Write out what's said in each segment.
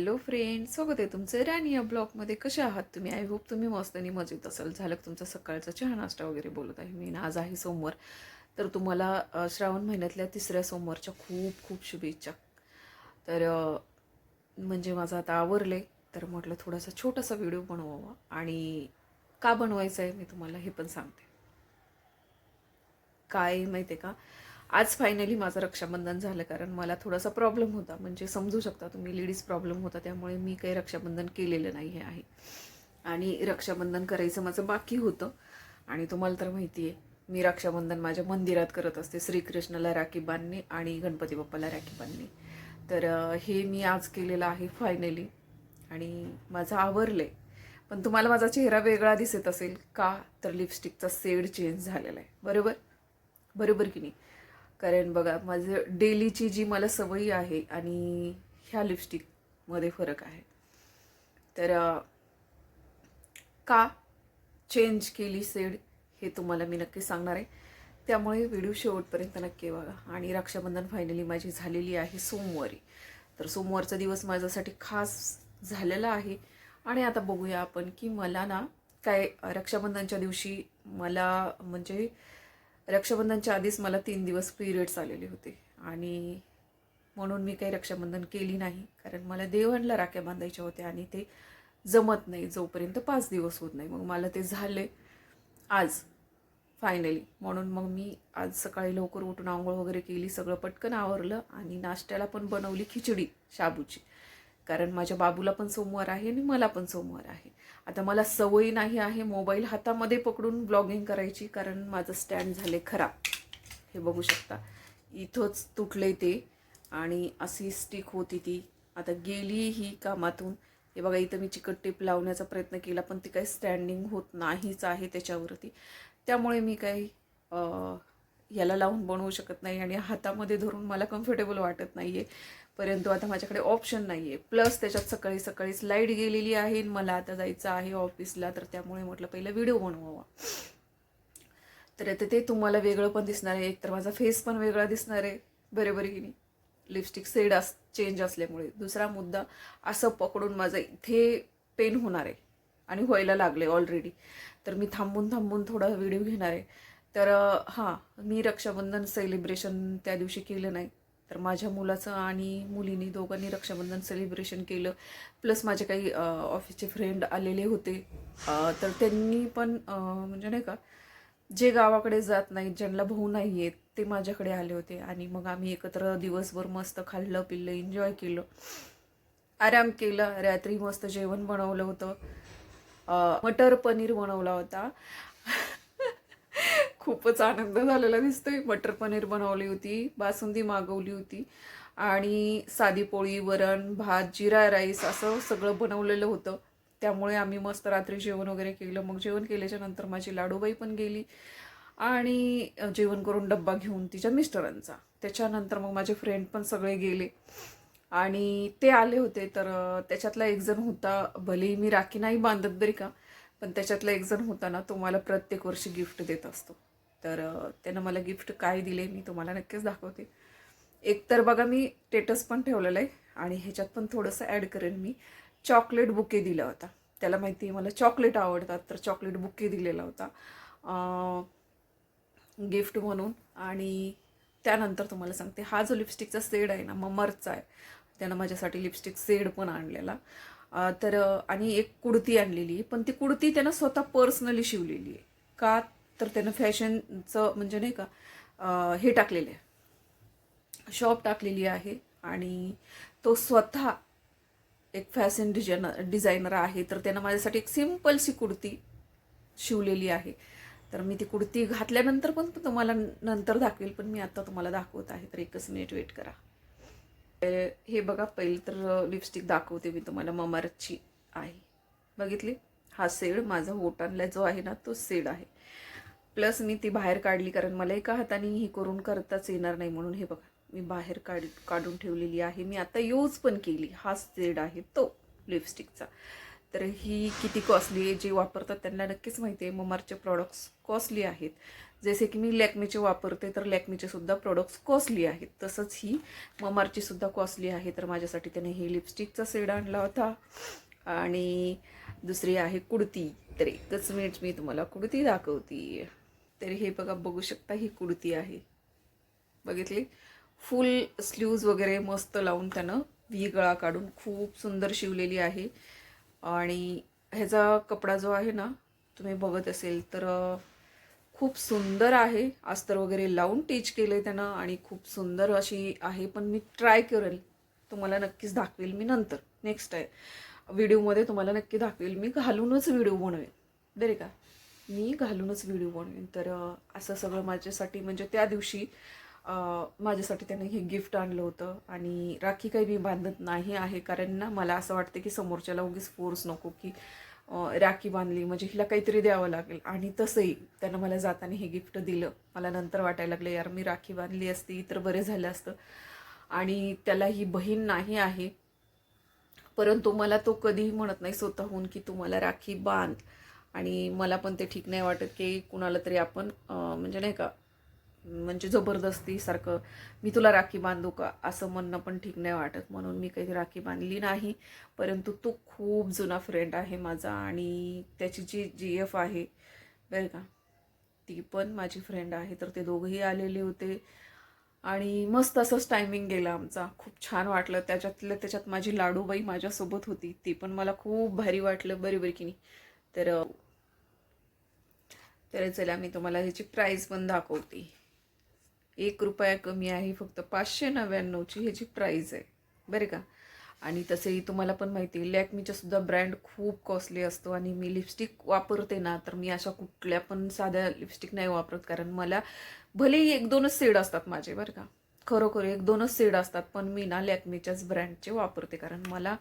Hello friend स्वागत आहे तुमचं राणी या ब्लॉगमध्ये कसे आहात तुम्ही? आय होप तुम्ही मस्त आणि मजेत असाल. झालं तुमचा सकाळचा चहा नाश्ता वगैरे बोलत आहे? मी आज आहे सोमवार. तर तुम्हाला श्रावण महिन्यातल्या तिसऱ्या सोमवारच्या खूप खूप शुभेच्छा. तर म्हणजे माझं आता आवरले तर म्हटलं थोडासा छोटासा व्हिडिओ बनवावा आणि का बनवायचा आहे मी तुम्हाला हे पण सांगते. काय माहिती आहे का? आज फायनली माझं रक्षाबंधन झालं कारण मला थोडासा प्रॉब्लेम होता. म्हणजे समजू शकता तुम्ही लेडीज प्रॉब्लेम होता त्यामुळे मी काही रक्षाबंधन केलेलं नाही हे आहे. आणि रक्षाबंधन करायचं माझं बाकी होतं. आणि तुम्हाला तर माहिती आहे मी रक्षाबंधन माझ्या मंदिरात करत असते श्रीकृष्णाला राखी बांधणे आणि गणपती बाप्पाला राखी बांधणे. तर हे मी आज केलेलं आहे फायनली आणि माझं आवरलं आहे पण तुम्हाला माझा चेहरा वेगळा दिसत असेल का तर लिपस्टिकचा सेड चेंज झालेला आहे. बरोबर? बरोबर की नाही? कारण बघा माझं डेलीची जी मला सवयी आहे आणि ह्या लिपस्टिकमध्ये फरक आहे. तर का चेंज केली सेड हे तुम्हाला मी नक्की सांगणार आहे. त्यामुळे व्हिडिओ शेवटपर्यंत नक्की बघा. आणि रक्षाबंधन फायनली माझी झालेली आहे सोमवारी. तर सोमवारचा दिवस माझ्यासाठी खास झालेला आहे. आणि आता बघूया आपण की मला ना काय रक्षाबंधनच्या दिवशी मला म्हणजे रक्षाबंधनच्या आधीच मला तीन दिवस पिरियड्स आलेले होते. आणि म्हणून मी काही रक्षाबंधन केली नाही. कारण मला देवणला राख्या बांधायच्या होत्या आणि ते जमत नाही. जोपर्यंत पाच दिवस होत नाही. मग मला ते झाले आज फायनली म्हणून मग मी आज सकाळी लवकर उठून आंघोळ वगैरे केली. सगळं पटकन आवरलं आणि नाश्त्याला पण बनवली खिचडी शाबूची. कारण माझ्या बाबूला पण सोमवार आहे आणि मला पण सोमवार आहे. आता मला सवय नाही आहे मोबाईल हातामध्ये पकडून ब्लॉगिंग करायची कारण माझं स्टँड झाले खराब. हे बघू शकता. इथंच तुटले ते आणि अशी स्टिक होती ती. आता गेली ही कामातून. हे बघा इथं मी चिकट टेप लावण्याचा प्रयत्न केला पण ती काही स्टँडिंग होत नाहीच आहे त्याच्यावरती. त्यामुळे मी काही याला लावून बनवू शकत नाही आणि हातामध्ये धरून मला कम्फर्टेबल वाटत नाही आहे परंतु आता माझ्याकडे ऑप्शन नाही आहे प्लस त्याच्यात सकाळी सकाळीच लाइट गेलेली आहे आणि मला आता जायचं आहे ऑफिसला तर त्यामुळे म्हटलं पहिलं व्हिडिओ बनवावा. तर आता ते तुम्हाला वेगळं पण दिसणार आहे. एक तर माझा फेस पण वेगळा दिसणार आहे. बरोबर की नाही? लिपस्टिक सेड अस चेंज असल्यामुळे. दुसरा मुद्दा असं पकडून माझं इथे पेन होणार आहे. आणि व्हायला लागले ऑलरेडी तर मी थांबून थांबून थोडा व्हिडिओ घेणार आहे. तर हां मी रक्षाबंधन सेलिब्रेशन त्या दिवशी केलं नाही. तर माझ्या मुलाचं आणि मुलीनी दोघांनी रक्षाबंधन सेलिब्रेशन केलं. प्लस माझे काही ऑफिसचे फ्रेंड आलेले होते. तर त्यांनी पण म्हणजे नाही का जे गावाकडे जात नाहीत ज्यांना भाऊ नाही आहेत ते माझ्याकडे आले होते. आणि मग आम्ही एकत्र दिवसभर मस्त खाल्लं पिल्लं एन्जॉय केलं. आराम केला. रात्री मस्त जेवण बनवलं होतं. मटर पनीर बनवला होता. खूपच आनंद झालेला दिसतोय. मटर पनीर बनवली होती बासुंदी मागवली होती आणि साधी पोळी वरण भात जिरा राईस असं सगळं बनवलेलं होतं. त्यामुळे आम्ही मस्त रात्री जेवण वगैरे केलं. मग जेवण केल्याच्यानंतर माझी लाडूबाई पण गेली आणि जेवण करून डब्बा घेऊन तिच्या मिस्टरांचा. त्याच्यानंतर मग माझे फ्रेंड पण सगळे गेले. आणि ते आले होते तर त्याच्यातला एक जण होता भलेही मी राखी नाही बांधत बरी का पण त्याच्यातला एक जण होता ना तो मला प्रत्येक वर्षी गिफ्ट देत असतो. तर त्यानं मला गिफ्ट काय दिले मी तुम्हाला नक्कीच दाखवते. एक तर बघा मी स्टेटस पण ठेवलेलं आहे आणि ह्याच्यात पण थोडंसं ॲड करेन मी. चॉकलेट बुके दिला होता त्याला माहिती आहे मला चॉकलेट आवडतात तर चॉकलेट बुके दिलेला होता. गिफ्ट म्हणून आणि त्यानंतर तुम्हाला सांगते हा जो लिपस्टिकचा सेड आहे ना ममरचा आहे त्यानं माझ्यासाठी लिपस्टिक सेड पण आणलेला. तर आणि एक कुडती आणलेली आहे पण ती कुडती त्यानं स्वतः पर्सनली शिवलेली आहे. का? तर त्यानं फॅशनचं म्हणजे नाही का हे टाकलेलं आहे. शॉप टाकलेली आहे आणि तो स्वतः एक फॅशन डिझायनर डिझायनर आहे. तर त्यानं माझ्यासाठी एक सिम्पलशी कुर्ती शिवलेली आहे. तर मी ती कुर्ती घातल्यानंतर पण तुम्हाला नंतर दाखवेल पण मी आता तुम्हाला दाखवत आहे. तर एकच मिनिट वेट करा. हे बघा पहिले तर लिपस्टिक दाखवते मी तुम्हाला. ममारची आहे. बघितली? हा सेड माझा ओटांला जो आहे ना तो सेड आहे. प्लस मी ती बाहेर काढली कारण मला एका हाताने ही करून करताच येणार नाही म्हणून हे बघा मी बाहेर काढ काढून ठेवलेली आहे. मी आता यूज पण केली. हा सेड आहे तो लिपस्टिकचा तर ही किती कॉस्टली आहे जे वापरतात त्यांना नक्कीच माहिती आहे. ममारचे प्रॉडक्ट्स कॉस्टली आहेत. जसे की मी लॅक्मीचे वापरते तर लॅक्मीचे सुद्धा प्रॉडक्ट्स कॉस्टली आहेत. तसंच ही ममारची सुद्धा कॉस्टली आहे. तर माझ्यासाठी त्याने ही लिपस्टिकचा सेड आणला होता. आणि दुसरी आहे कुडती. तर एकच मिनिट मी तुम्हाला कुडती दाखवते तर हे बघा बघू शकता ही कुडती आहे. बघितली? फुल स्लीव्ज वगैरे मस्त लावून त्यानं वी गळा काढून खूप सुंदर शिवलेली आहे. आणि ह्याचा कपडा जो आहे ना तुम्ही बघत असेल तर खूप सुंदर आहे. अस्तर वगैरे लावून टीच केलं आहे त्यानं आणि खूप सुंदर अशी आहे. पण मी ट्राय करेल. तुम्हाला नक्कीच दाखवेल मी नंतर. नेक्स्ट आहे व्हिडिओमध्ये तुम्हाला नक्की दाखवेल. मी घालूनच व्हिडिओ बनवेन. बरे का? मी घालूनच व्हिडिओ बनवेन. तर असं सगळं माझ्यासाठी म्हणजे त्या दिवशी माझ्यासाठी त्याने हे गिफ्ट आणलं होतं. आणि राखी काही मी बांधत नाही आहे कारण ना मला असं वाटतं की समोरच्याला उगीच फोर्स नको की राखी बांधली. म्हणजे हिला काहीतरी द्यावं लागेल. आणि तसंही त्यानं मला जाताना हे गिफ्ट दिलं. मला नंतर वाटायला लागलं यार मी राखी बांधली असती तर बरे झालं असतं. आणि त्याला ही बहीण नाही आहे. परंतु मला तो कधीही म्हणत नाही स्वतःहून की तू मला राखी बांध. आणि मला पण ते ठीक नाही वाटत की कुणाला तरी आपण म्हणजे नाही का म्हणजे जबरदस्ती सारखं मी तुला राखी बांधू का? असं म्हणणं पण ठीक नाही वाटत. म्हणून मी काही राखी बांधली नाही. परंतु तो खूप जुना फ्रेंड आहे माझा आणि त्याची जी जी एफ आहे बरं का ती पण माझी फ्रेंड आहे. तर ते दोघंही आलेले होते. आणि मस्त असंच टायमिंग गेला आमचा. खूप छान वाटलं. त्याच्यातलं त्याच्यात माझी लाडूबाई माझ्यासोबत होती. ती पण मला खूप भारी वाटलं. बरी बरी की नाही? तर तर चला मी तुम्हाला ह्याची प्राईस पण दाखवते. एक रुपया कमी आहे फक्त पाचशे नव्याण्णवची ह्याची प्राईज आहे. बरे का? आणि तसेही तुम्हाला पण माहिती आहे लॅकमीचा सुद्धा ब्रँड खूप कॉस्टली असतो आणि मी लिपस्टिक वापरते ना तर मी अशा कुठल्या पण साध्या लिपस्टिक नाही वापरत कारण मला भलेही एक दोनच सेड असतात माझे बरं का? खरोखर एक दोनच सेड असतात पण मी ना लॅकमीच्याच ब्रँडचे वापरते कारण मला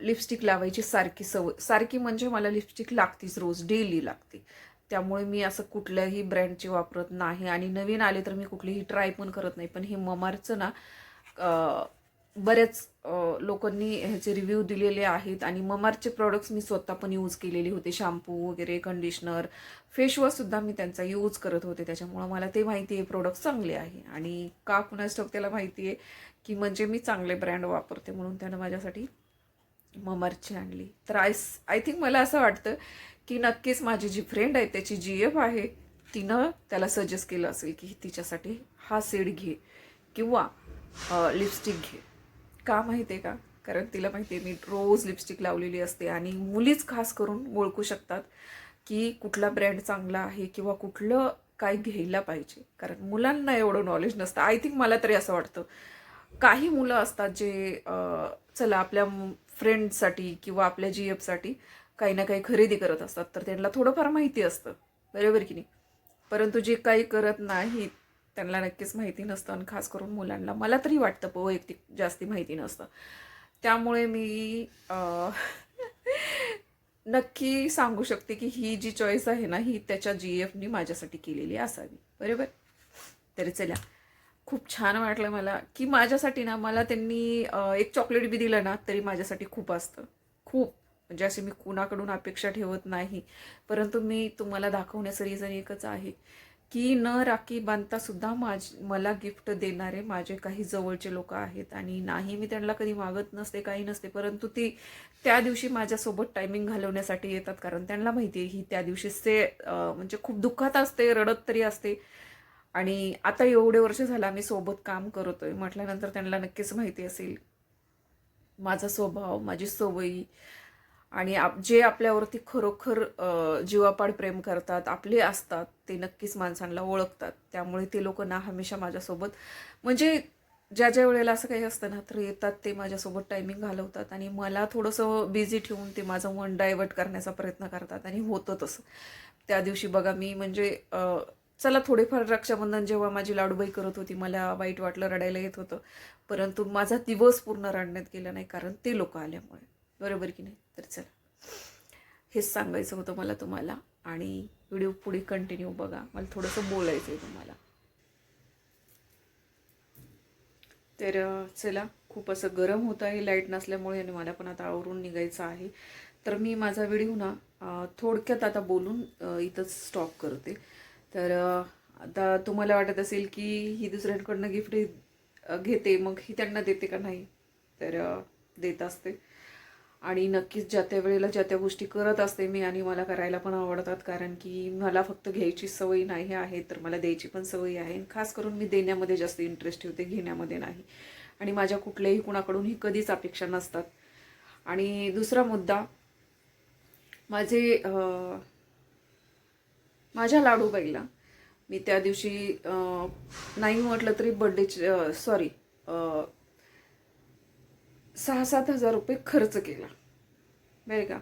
लिपस्टिक लावायची सारखी सवय. सारखी म्हणजे मला लिपस्टिक लागतीच रोज डेली लागते. त्यामुळे मी असं कुठल्याही ब्रँडची वापरत नाही. आणि नवीन आले तर मी कुठलीही ट्राय पण करत नाही. पण हे ममारचं ना बऱ्याच लोकांनी ह्याचे रिव्ह्यू दिलेले आहेत. आणि ममारचे प्रॉडक्ट्स मी स्वतः पण यूज केलेले होते. शॅम्पू वगैरे कंडिशनर फेशवॉशसुद्धा मी त्यांचा यूज करत होते. त्याच्यामुळं मला ते माहिती आहे प्रोडक्ट चांगले आहे. आणि का कुणाच ठाऊक त्याला माहिती आहे की म्हणजे मी चांगले ब्रँड वापरते म्हणून त्यानं माझ्यासाठी ममरची आणली. तर आय आय थिंक मला असं वाटतं की नक्कीच माझी जी फ्रेंड आहे त्याची जी एफ आहे तिनं त्याला सजेस्ट केलं असेल की तिच्यासाठी हा सेड घे किंवा लिपस्टिक घे. का माहिती आहे का? कारण तिला माहिती आहे मी रोज लिपस्टिक लावलेली असते आणि मुलीच खास करून ओळखू शकतात की कुठला ब्रँड चांगला आहे किंवा कुठलं काय घ्यायला पाहिजे. कारण मुलांना एवढं नॉलेज नसतं. आय थिंक मला तरी असं वाटतं. काही मुलं असतात जे चला आपल्या फ्रेंडसाठी किंवा आपल्या जी एफसाठी काही ना काही खरेदी करत असतात. तर त्यांना थोडंफार माहिती असतं. बरोबर की नाही? परंतु जे काही करत नाहीत त्यांना नक्कीच माहिती नसतं आणि खास करून मुलांना. मला तरी वाटतं प वैयक्तिक जास्ती माहिती नसतं. त्यामुळे मी नक्की सांगू शकते की ही जी चॉईस आहे ना ही त्याच्या जी एफनी माझ्यासाठी केलेली असावी. बरोबर? तरी चला. खूप छान वाटलं मला की माझ्यासाठी ना मला त्यांनी एक चॉकलेट बी दिलं ना तरी माझ्यासाठी खूप असतं. खूप. म्हणजे असे मी कुणाकडून अपेक्षा ठेवत नाही. परंतु मी तुम्हाला दाखवण्याचं रिझन एकच आहे की न राखी बांधतासुद्धा माझ मला गिफ्ट देणारे माझे काही जवळचे लोक आहेत. आणि नाही मी त्यांना कधी मागत नसते काही नसते. परंतु ती त्या दिवशी माझ्यासोबत टायमिंग घालवण्यासाठी येतात. कारण त्यांना माहिती आहे ही त्या दिवशी ते म्हणजे खूप दुःखात असते रडत तरी असते. आणि आता एवढे वर्ष झालं आम्ही सोबत काम करतोय. म्हटल्यानंतर त्यांना नक्कीच माहिती असेल. माझा स्वभाव माझी सवयी आणि आप जे आपल्यावरती खरोखर जीवापाड प्रेम करतात आपले असतात ते नक्कीच माणसांना ओळखतात. त्यामुळे ते लोक ना हमेशा माझ्यासोबत म्हणजे ज्या ज्या वेळेला असं काही असतं ना तर येतात ते माझ्यासोबत टायमिंग घालवतात आणि मला थोडंसं बिझी ठेवून ते माझं मन डायवर्ट करण्याचा प्रयत्न करतात आणि होतं तसं. त्या दिवशी बघा मी म्हणजे चला थोडेफार रक्षाबंधन जेव्हा माझी लाडूबाई करत होती मला वाईट वाटलं रडायला येत होतं. परंतु माझा दिवस पूर्ण रडण्यात गेला नाही कारण ते लोक आल्यामुळे. बरोबर की नाही? तर चला. हेच सांगायचं होतं मला तुम्हाला आणि व्हिडिओ पुढे कंटिन्यू बघा. मला थोडंसं बोलायचं आहे तुम्हाला. तर चला. खूप असं गरम होतं आहे लाइट नसल्यामुळे आणि मला पण आता आवरून निघायचं आहे. तर मी माझा व्हिडिओ ना थोडक्यात आता बोलून इथंच स्टॉप करते. तर आता तुम्हाला वाटत असेल की ही दुसऱ्यांकडनं गिफ्ट घेते मग ही त्यांना देते का नाही? तर देत असते. आणि नक्कीच ज्या त्या वेळेला ज्या त्या गोष्टी करत असते मी आणि मला करायला पण आवडतात कारण की मला फक्त घ्यायची सवय नाही आहे तर मला द्यायची पण सवय आहे. आणि खास करून मी देण्यामध्ये जास्त इंटरेस्ट ठेवते घेण्यामध्ये नाही. आणि माझ्या कुठल्याही कुणाकडूनही कधीच अपेक्षा नसतात. आणि दुसरा मुद्दा माझे माझ्या लाडूबाईला मी त्या दिवशी नाही म्हटलं तरी बड्डे सॉरी सहा सात हजार रुपये खर्च केला. बरं का?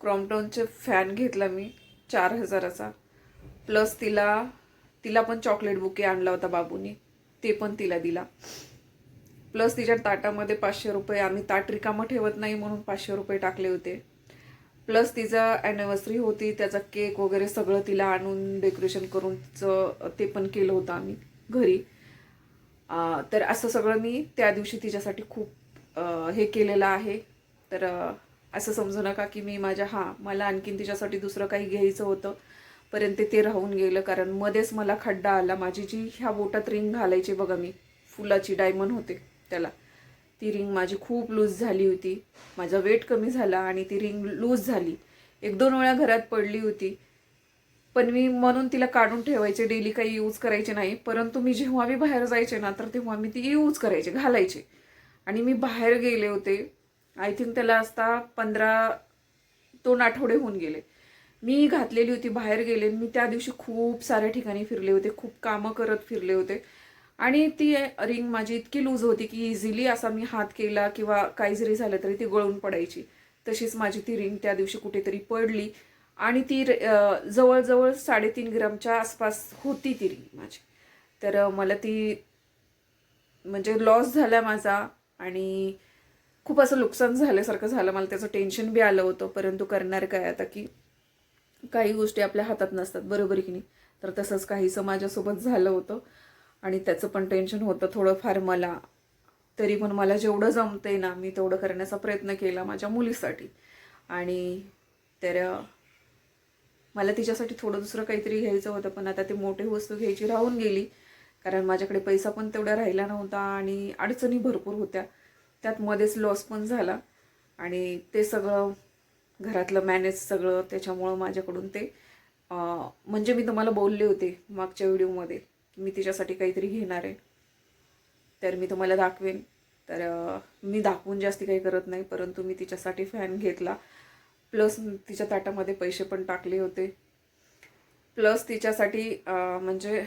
क्रॉम्प्टॉनचे फॅन घेतला मी चार हजाराचा. प्लस तिला तिला पण चॉकलेट बुके आणला होता बाबूनी. ते पण तिला दिला. प्लस तिच्या ताटामध्ये पाचशे रुपये आम्ही ताट रिकामं ठेवत नाही म्हणून पाचशे रुपये टाकले होते. प्लस तिचा ॲनिव्हर्सरी होती त्याचा केक वगैरे सगळं तिला आणून डेकोरेशन करून तिचं ते पण केलं होतं आम्ही घरी. तर असं सगळं मी त्या दिवशी तिच्यासाठी खूप हे केलेलं आहे. तर असं समजू नका की मी माझ्या हां मला आणखीन तिच्यासाठी दुसरं काही घ्यायचं होतं. पर्यंत ते राहून गेलं कारण मध्येच मला खड्डा आला. माझी जी ह्या बोटात रिंग घालायची बघा मी फुलाची डायमंड होते त्याला. ती रिंग माझी खूप लूज झाली होती. माझा वेट कमी झाला आणि ती रिंग लूज झाली. एक दोन वेळा घरात पडली होती. पण मी म्हणून तिला काढून ठेवायचे. डेली काही यूज करायचे नाही. परंतु मी जेव्हा मी बाहेर जायचे ना तर तेव्हा मी ती यूज करायचे घालायचे. आणि मी बाहेर गेले होते. आय थिंक त्याला असता पंधरा दोन आठवडे होऊन गेले. मी घातलेली होती बाहेर गेले. मी त्या दिवशी खूप साऱ्या ठिकाणी फिरले होते. खूप कामं करत फिरले होते. आणि ती रिंग माझी इतकी लूज होती की इझिली असा मी हात केला किंवा काही जरी झालं तरी ती गळून पडायची. तशीच माझी ती रिंग त्या दिवशी कुठेतरी पडली. आणि ती जवळजवळ साडेतीन ग्रामच्या आसपास होती ती रिंग माझी. तर मला ती म्हणजे लॉस झाला माझा आणि खूप असं नुकसान झाल्यासारखं झालं. मला त्याचं टेन्शन बी आलं होतं. परंतु करणार काय आता की काही गोष्टी आपल्या हातात नसतात. बरोबर की नाही? तर तसंच काहीसं माझ्यासोबत झालं होतं. आणि त्याचं पण टेन्शन होतं थोडंफार मला. तरी पण मला जेवढं जमते ना मी तेवढं करण्याचा प्रयत्न केला माझ्या मुलीसाठी. आणि तर मला तिच्यासाठी थोडं दुसरं काहीतरी घ्यायचं होतं पण आता ते मोठी वस्तू घ्यायची राहून गेली. कारण माझ्याकडे पैसा पण तेवढा राहिला नव्हता आणि अडचणी भरपूर होत्या. त्यात मध्येच लॉस पण झाला. आणि ते सगळं घरातलं मॅनेज सगळं त्याच्यामुळं माझ्याकडून ते म्हणजे मी तुम्हाला बोलले होते मागच्या व्हिडिओमध्ये मी तिच्यासाठी काहीतरी घेणार आहे. तर मी तुम्हाला दाखवेन. तर मी दाखवून जास्ती काही करत नाही परंतु मी तिच्यासाठी फॅन घेतला. प्लस तिच्या ताटामध्ये पैसे पण टाकले होते. प्लस तिच्यासाठी म्हणजे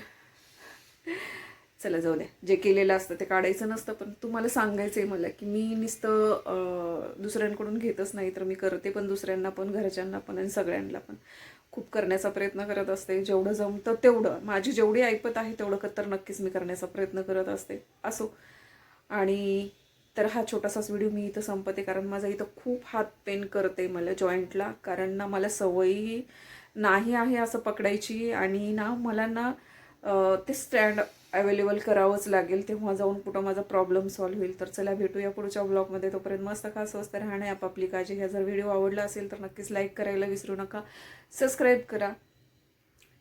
चला जाऊ द्या. जे केलेलं असतं ते काढायचं नसतं पण तुम्हाला सांगायचं आहे मला की मी नुसतं दुसऱ्यांकडून घेतच नाही तर मी करते पण दुसऱ्यांना पण घरच्यांना पण आणि सगळ्यांना पण. खूप करण्याचा प्रयत्न करत असते. जेवढं जमतं तेवढं. माझी जेवढी ऐपत आहे तेवढं क- तर नक्कीच मी करण्याचा प्रयत्न करत असते. असो. आणि तर हा छोटासाच व्हिडिओ मी इथं संपते कारण माझा इथं खूप हात पेन करते मला जॉईंटला कारण ना मला सवयी नाही आहे असं पकडायची आणि ना मला ना ते स्टँड अवेलेबल करावंच लागेल तेव्हा जाऊन कुठं माझा प्रॉब्लेम सॉल्व्ह होईल. तर चला भेटूया पुढच्या ब्लॉगमध्ये तोपर्यंत मस्त खा स्वस्त राहणे आपापली काळजी घ्या. जर व्हिडिओ आवडला असेल तर नक्कीच लाईक करायला विसरू नका. सबस्क्राईब करा.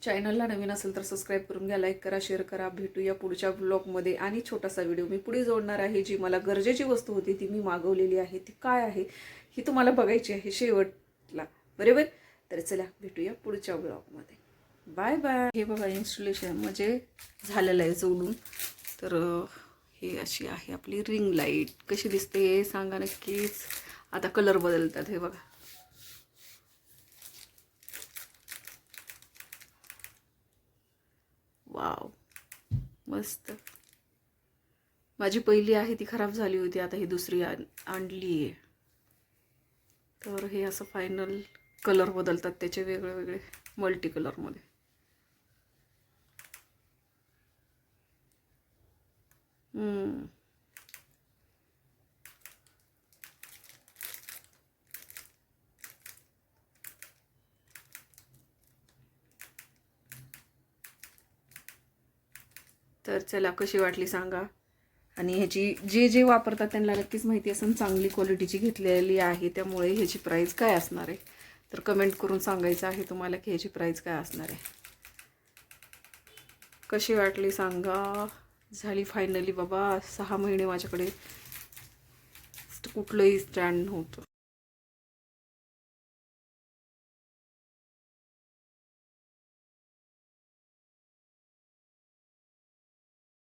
चॅनलला नवीन असेल तर सबस्क्राईब करून घ्या लाईक करा शेअर करा. भेटूया पुढच्या ब्लॉगमध्ये आणि छोटासा व्हिडिओ मी पुढे जोडणार आहे जी मला गरजेची वस्तू होती ती मी मागवलेली आहे. ती काय आहे? ही तुम्हाला बघायची आहे शेवटला. बरोबर? तर चला भेटूया पुढच्या ब्लॉगमध्ये बाय बाय. हे बघा इन्स्टॉलेशन म्हणजे झालेलं आहे जोडून. तर हे अशी आहे आपली रिंग लाइट कशी दिसते हे सांगा नक्कीच. आता कलर बदलतात हे बघा. वाव मस्त. माझी पहिली आहे ती खराब झाली होती. आता ही दुसरी आणली आहे. तर हे असं फायनल कलर बदलतात त्याचे वेगळे वेगळे मल्टी कलरमध्ये तर चला कशी वाटली सांगा. आणि ह्याची जे जे वापरतात त्यांना नक्कीच माहिती असेल चांगली क्वालिटीची घेतलेली आहे त्यामुळे ह्याची प्राईस काय असणार आहे? तर कमेंट करून सांगायचं आहे तुम्हाला की ह्याची प्राईस काय असणार आहे. कशी वाटली सांगा. झाली फायनली बाबा सहा महिने माझ्याकडे कुठलंही स्टँड नव्हतं.